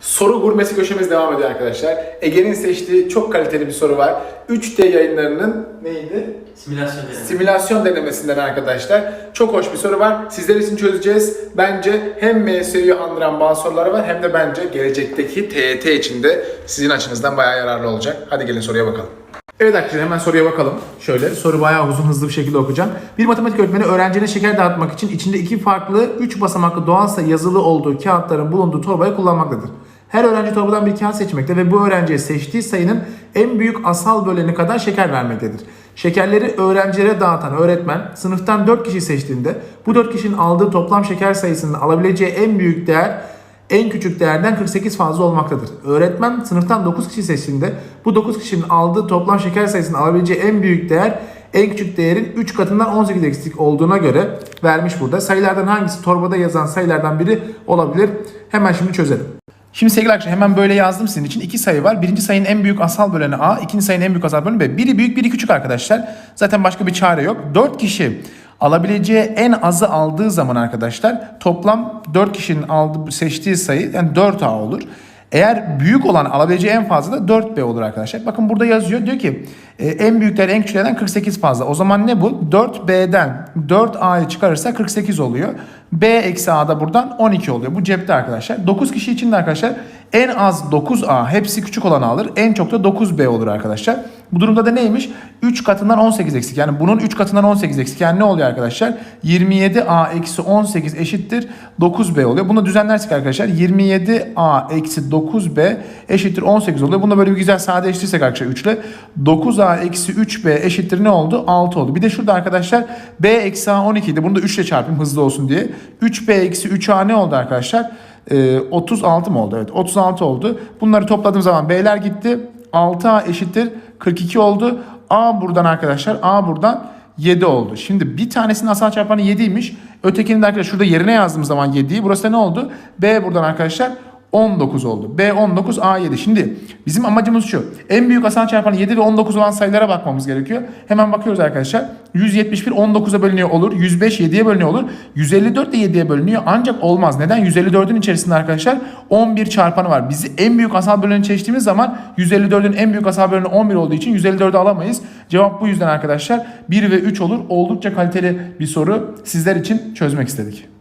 Soru gurmesi köşemiz devam ediyor arkadaşlar. Ege'nin seçtiği çok kaliteli bir soru var. 3D yayınlarının neydi? Simülasyon denemi. Simülasyon denemesinden arkadaşlar. Çok hoş bir soru var. Sizler için çözeceğiz. Bence hem MSU'yu andıran bazı soruları var hem de bence gelecekteki TET için de sizin açınızdan bayağı yararlı olacak. Hadi gelin soruya bakalım. Evet arkadaşlar hemen soruya bakalım. Şöyle soru bayağı uzun hızlı bir şekilde okuyacağım. Bir matematik öğretmeni öğrencine şeker dağıtmak için içinde iki farklı 3 basamaklı doğal sayı yazılı olduğu kağıtların bulunduğu torbayı kullanmaktadır. Her öğrenci torbadan bir kağıt seçmekte ve bu öğrenciye seçtiği sayının en büyük asal böleni kadar şeker vermektedir. Şekerleri öğrencilere dağıtan öğretmen sınıftan 4 kişi seçtiğinde bu 4 kişinin aldığı toplam şeker sayısının alabileceği en büyük değer en küçük değerden 48 fazla olmaktadır. Öğretmen sınıftan 9 kişi seçtiğinde bu 9 kişinin aldığı toplam şeker sayısının alabileceği en büyük değer en küçük değerin 3 katından 18 eksik olduğuna göre vermiş burada. Sayılardan hangisi torbada yazan sayılardan biri olabilir? Hemen şimdi çözelim. Şimdi sevgili arkadaşlar hemen böyle yazdım sizin için. iki sayı var. Birinci sayının en büyük asal böleni A, ikinci sayının en büyük asal böleni B. Biri büyük, biri küçük arkadaşlar. Zaten başka bir çare yok. 4 kişi alabileceği en azı aldığı zaman arkadaşlar toplam 4 kişinin aldığı, seçtiği sayı yani 4A olur. Eğer büyük olan alabileceği en fazla da 4B olur arkadaşlar. Bakın burada yazıyor. Diyor ki e, en büyükler en küçüklerden 48 fazla. O zaman ne bu? 4B'den 4A'yı çıkarırsa 48 oluyor. B eksi A da buradan 12 oluyor. Bu cepte arkadaşlar. 9 kişi için de arkadaşlar en az 9A hepsi küçük olanı alır. En çok da 9B olur arkadaşlar. Bu durumda da neymiş? 3 katından 18 eksik. Yani bunun 3 katından 18 eksik. Yani ne oluyor arkadaşlar? 27A eksi 18 eşittir 9B oluyor. Bunu düzenlersek arkadaşlar 27A eksi 9B eşittir 18 oluyor. Bunu böyle bir güzel sadeleştirirsek arkadaşlar 3 ile 9A eksi 3B eşittir ne oldu? 6 oldu. Bir de şurada arkadaşlar B eksi A 12 idi. Bunu da 3 ile çarpayım hızlı olsun diye. 3B eksi 3A ne oldu arkadaşlar? Ee, 36 mı oldu? Evet 36 oldu. Bunları topladığım zaman B'ler gitti. 6A eşittir 42 oldu. A buradan arkadaşlar A buradan 7 oldu. Şimdi bir tanesinin asal çarpanı 7'ymiş. Ötekinin de arkadaşlar şurada yerine yazdığım zaman 7'yi. Burası da ne oldu? B buradan arkadaşlar 19 oldu. B 19 A 7. Şimdi bizim amacımız şu. En büyük asal çarpanı 7 ve 19 olan sayılara bakmamız gerekiyor. Hemen bakıyoruz arkadaşlar. 171 19'a bölünüyor olur. 105 7'ye bölünüyor olur. 154 de 7'ye bölünüyor. Ancak olmaz. Neden? 154'ün içerisinde arkadaşlar 11 çarpanı var. Bizi en büyük asal böleni seçtiğimiz zaman 154'ün en büyük asal böleni 11 olduğu için 154'ü alamayız. Cevap bu yüzden arkadaşlar 1 ve 3 olur. Oldukça kaliteli bir soru sizler için çözmek istedik.